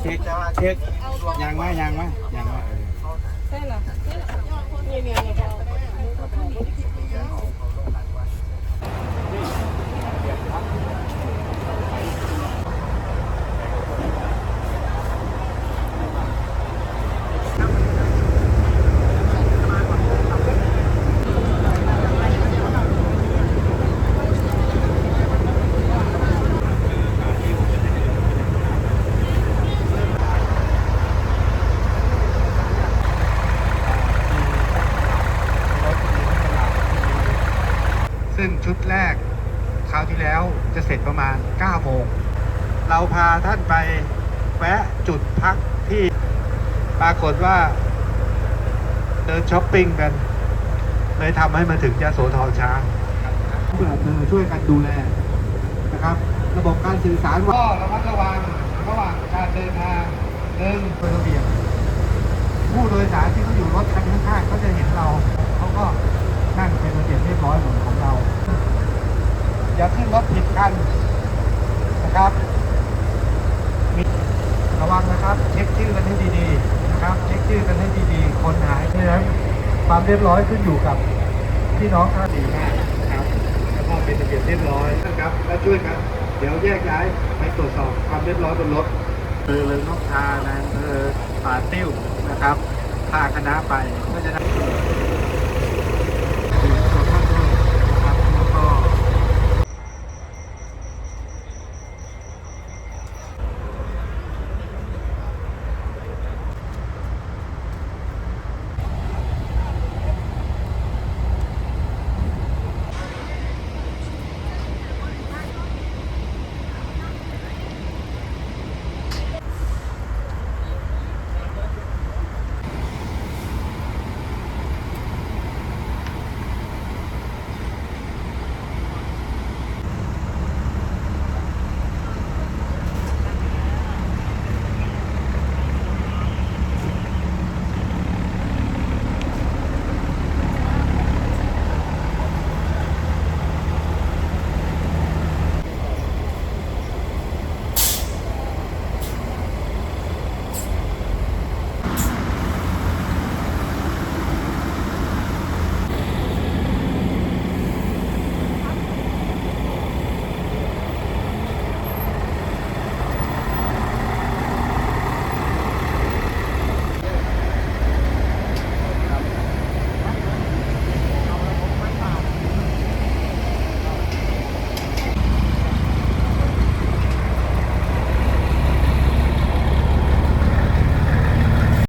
เช็คเช็คยางไหมยางไหมยางไหมใช่หรอ ซึ่งชุดแรกคราวที่แล้วจะเสร็จประมาณ 9 โมง เราพาท่านไปแวะจุดพักที่ปรากฏว่า เดินช้อปปิ้งกัน เลยทำให้มาถึงยาโสธรช้าเพื่อเธอช่วยกันดูแลนะครับ ระบบการสื่อสารก็ระมัดระวังระหว่างการเดินทางหนึ่งเป็นระเบียบผู้โดยสารที่เขาอยู่รถคันข้างๆเขาจะเห็นเราเขาก็ กันนะครับมีระวังนะครับเช็คชื่อกันให้ดีๆนะครับเช็คชื่อกันให้ดีๆ คนหายนี่ยนะความเรียบร้อยขึ้นอยู่กับพี่น้องท่านดีมากนะครับแล้วก็เป็นระเบียบเรียบร้อยนะครับและช่วยกันเดี๋ยวแยกย้ายไปตรวจสอบความเรียบร้อยบนรถเออเลยนกทานะเออป่าติ้วนะครับพาคณะไปก็จะได้